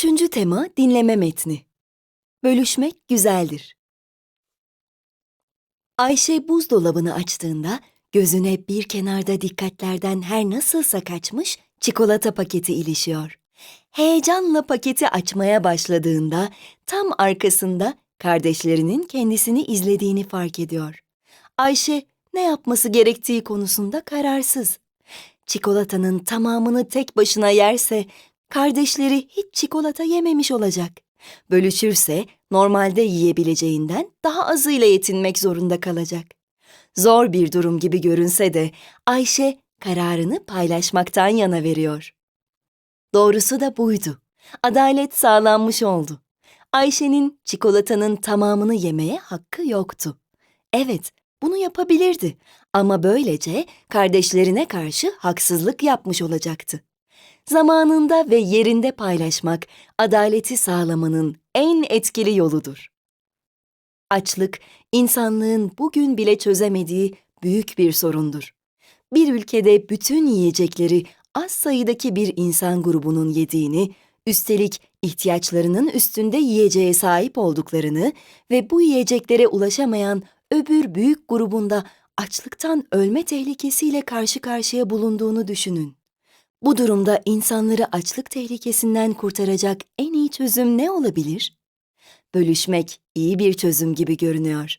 Üçüncü tema dinleme metni. Bölüşmek güzeldir. Ayşe buzdolabını açtığında gözüne bir kenarda dikkatlerden her nasılsa kaçmış çikolata paketi ilişiyor. Heyecanla paketi açmaya başladığında tam arkasında kardeşlerinin kendisini izlediğini fark ediyor. Ayşe ne yapması gerektiği konusunda kararsız. Çikolatanın tamamını tek başına yerse kardeşleri hiç çikolata yememiş olacak. Bölüşürse normalde yiyebileceğinden daha azıyla yetinmek zorunda kalacak. Zor bir durum gibi görünse de Ayşe kararını paylaşmaktan yana veriyor. Doğrusu da buydu. Adalet sağlanmış oldu. Ayşe'nin çikolatanın tamamını yemeye hakkı yoktu. Evet, bunu yapabilirdi ama böylece kardeşlerine karşı haksızlık yapmış olacaktı. Zamanında ve yerinde paylaşmak adaleti sağlamanın en etkili yoludur. Açlık, insanlığın bugün bile çözemediği büyük bir sorundur. Bir ülkede bütün yiyecekleri az sayıdaki bir insan grubunun yediğini, üstelik ihtiyaçlarının üstünde yiyeceğe sahip olduklarını ve bu yiyeceklere ulaşamayan öbür büyük grubunda açlıktan ölme tehlikesiyle karşı karşıya bulunduğunu düşünün. Bu durumda insanları açlık tehlikesinden kurtaracak en iyi çözüm ne olabilir? Bölüşmek iyi bir çözüm gibi görünüyor.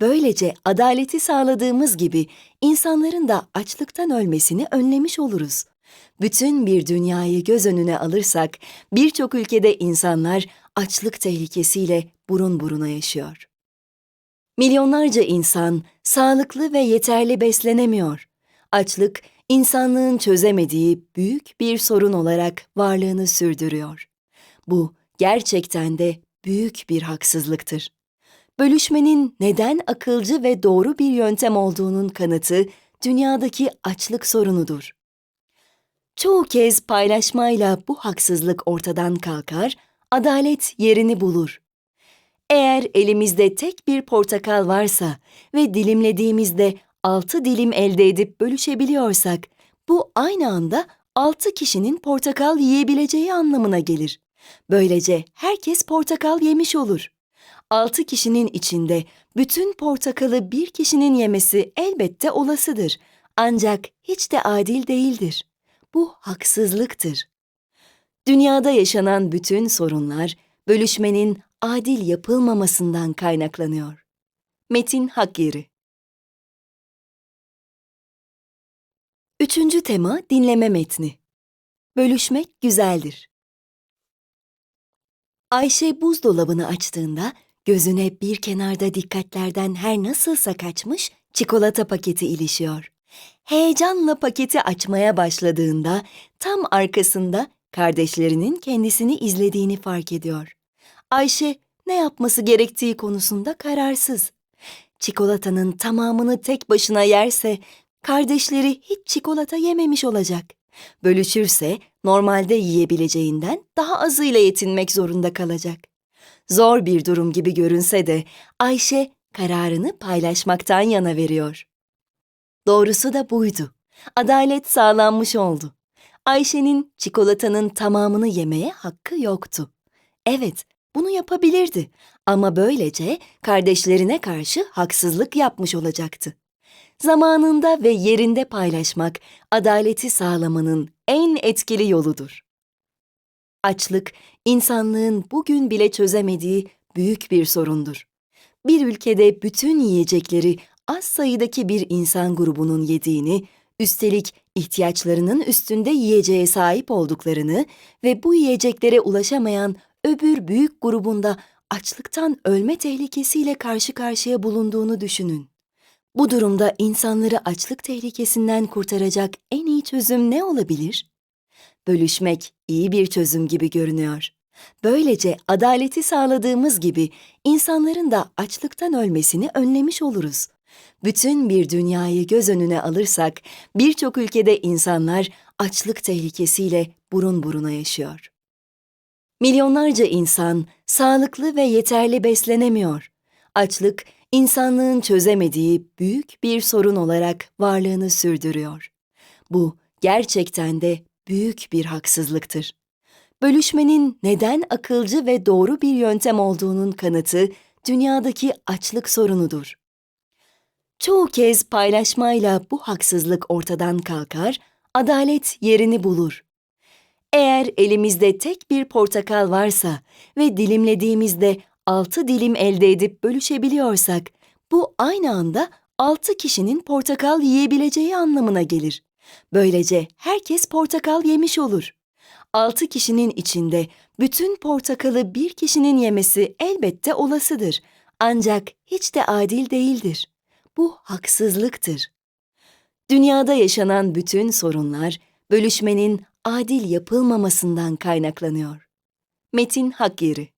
Böylece adaleti sağladığımız gibi insanların da açlıktan ölmesini önlemiş oluruz. Bütün bir dünyayı göz önüne alırsak birçok ülkede insanlar açlık tehlikesiyle burun buruna yaşıyor. Milyonlarca insan sağlıklı ve yeterli beslenemiyor. Açlık insanlığın çözemediği büyük bir sorun olarak varlığını sürdürüyor. Bu gerçekten de büyük bir haksızlıktır. Bölüşmenin neden akılcı ve doğru bir yöntem olduğunun kanıtı dünyadaki açlık sorunudur. Çoğu kez paylaşmayla bu haksızlık ortadan kalkar, adalet yerini bulur. Eğer elimizde tek bir portakal varsa ve dilimlediğimizde altı dilim elde edip bölüşebiliyorsak, bu aynı anda altı kişinin portakal yiyebileceği anlamına gelir. Böylece herkes portakal yemiş olur. Altı kişinin içinde bütün portakalı bir kişinin yemesi elbette olasıdır. Ancak hiç de adil değildir. Bu haksızlıktır. Dünyada yaşanan bütün sorunlar bölüşmenin adil yapılmamasından kaynaklanıyor. Metin Hakyeri Üçüncü tema dinleme metni. Bölüşmek güzeldir. Ayşe buzdolabını açtığında gözüne bir kenarda dikkatlerden her nasılsa kaçmış çikolata paketi ilişiyor. Heyecanla paketi açmaya başladığında tam arkasında kardeşlerinin kendisini izlediğini fark ediyor. Ayşe ne yapması gerektiği konusunda kararsız. Çikolatanın tamamını tek başına yerse kardeşleri hiç çikolata yememiş olacak. Bölüşürse normalde yiyebileceğinden daha azıyla yetinmek zorunda kalacak. Zor bir durum gibi görünse de Ayşe kararını paylaşmaktan yana veriyor. Doğrusu da buydu. Adalet sağlanmış oldu. Ayşe'nin çikolatanın tamamını yemeye hakkı yoktu. Evet, bunu yapabilirdi ama böylece kardeşlerine karşı haksızlık yapmış olacaktı. Zamanında ve yerinde paylaşmak adaleti sağlamanın en etkili yoludur. Açlık, insanlığın bugün bile çözemediği büyük bir sorundur. Bir ülkede bütün yiyecekleri az sayıdaki bir insan grubunun yediğini, üstelik ihtiyaçlarının üstünde yiyeceğe sahip olduklarını ve bu yiyeceklere ulaşamayan öbür büyük grubunda açlıktan ölme tehlikesiyle karşı karşıya bulunduğunu düşünün. Bu durumda insanları açlık tehlikesinden kurtaracak en iyi çözüm ne olabilir? Bölüşmek iyi bir çözüm gibi görünüyor. Böylece adaleti sağladığımız gibi insanların da açlıktan ölmesini önlemiş oluruz. Bütün bir dünyayı göz önüne alırsak birçok ülkede insanlar açlık tehlikesiyle burun buruna yaşıyor. Milyonlarca insan sağlıklı ve yeterli beslenemiyor. Açlık insanlığın çözemediği büyük bir sorun olarak varlığını sürdürüyor. Bu gerçekten de büyük bir haksızlıktır. Bölüşmenin neden akılcı ve doğru bir yöntem olduğunun kanıtı dünyadaki açlık sorunudur. Çoğu kez paylaşmayla bu haksızlık ortadan kalkar, adalet yerini bulur. Eğer elimizde tek bir portakal varsa ve dilimlediğimizde altı dilim elde edip bölüşebiliyorsak, bu aynı anda altı kişinin portakal yiyebileceği anlamına gelir. Böylece herkes portakal yemiş olur. Altı kişinin içinde bütün portakalı bir kişinin yemesi elbette olasıdır. Ancak hiç de adil değildir. Bu haksızlıktır. Dünyada yaşanan bütün sorunlar bölüşmenin adil yapılmamasından kaynaklanıyor. Metin Hakyeri